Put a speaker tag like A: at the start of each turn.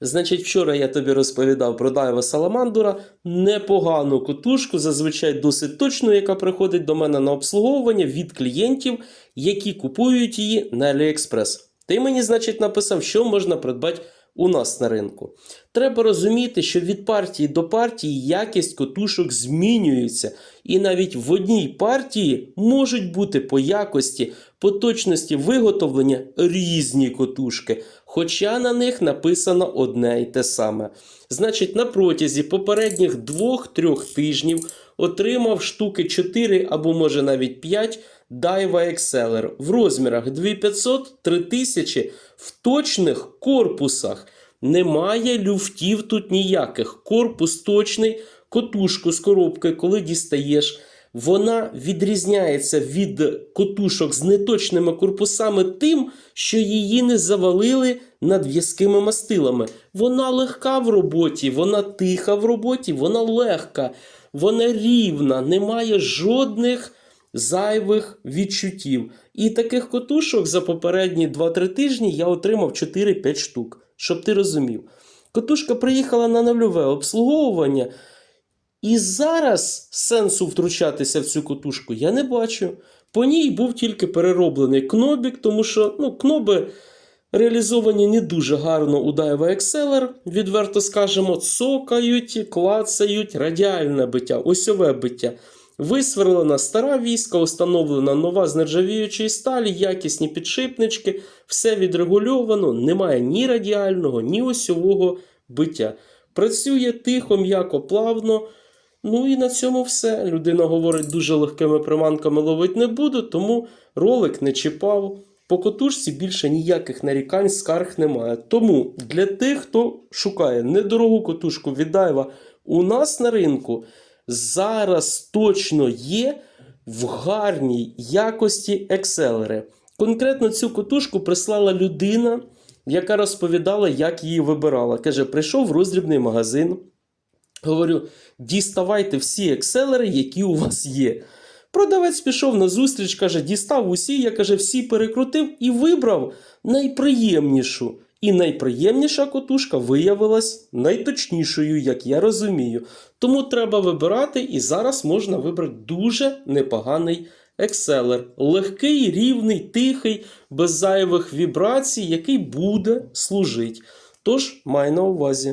A: Значить, вчора я тобі розповідав про Дайва Саламандура, непогану котушку, зазвичай досить точну, яка приходить до мене на обслуговування від клієнтів, які купують її на AliExpress. Ти мені, значить, написав, що можна придбати у нас на ринку. Треба розуміти, що від партії до партії якість котушок змінюється, і навіть в одній партії можуть бути по якості, по точності виготовлення різні котушки, хоча на них написано одне й те саме. Значить, на протязі попередніх 2-3 тижнів отримав штуки 4 або може навіть 5 Daiwa Exceller в розмірах 2500-3000 в точних корпусах. Немає люфтів тут ніяких. Корпус точний, котушку з коробки, коли дістаєш. Вона відрізняється від котушок з неточними корпусами тим, що її не завалили надв'язкими мастилами. Вона легка в роботі, вона тиха в роботі, вона легка, вона рівна, немає жодних зайвих відчуттів. І таких котушок за попередні 2-3 тижні я отримав 4-5 штук, щоб ти розумів. Котушка приїхала на нульове обслуговування. І зараз сенсу втручатися в цю котушку я не бачу. По ній був тільки перероблений кнобік, тому що ну, кноби реалізовані не дуже гарно у Daiwa Exceller, відверто скажемо, цокають, клацають, радіальне биття, осьове биття. Висверлена стара війська, установлена нова з нержавіючої сталі, якісні підшипнички, все відрегульовано, немає ні радіального, ні осьового биття. Працює тихо, м'яко, плавно. Ну і на цьому все. Людина говорить, дуже легкими приманками ловить не буду, тому ролик не чіпав. По котушці більше ніяких нарікань, скарг немає. Тому для тих, хто шукає недорогу котушку від Дайва, у нас на ринку зараз точно є в гарній якості екселери. Конкретно цю котушку прислала людина, яка розповідала, як її вибирала. Каже, прийшов в роздрібний магазин. Говорю, діставайте всі екселери, які у вас є. Продавець пішов на зустріч, каже, дістав усі, я каже, всі перекрутив і вибрав найприємнішу. І найприємніша котушка виявилась найточнішою, як я розумію. Тому треба вибирати, і зараз можна вибрати дуже непоганий екселер. Легкий, рівний, тихий, без зайвих вібрацій, який буде служити. Тож май на увазі.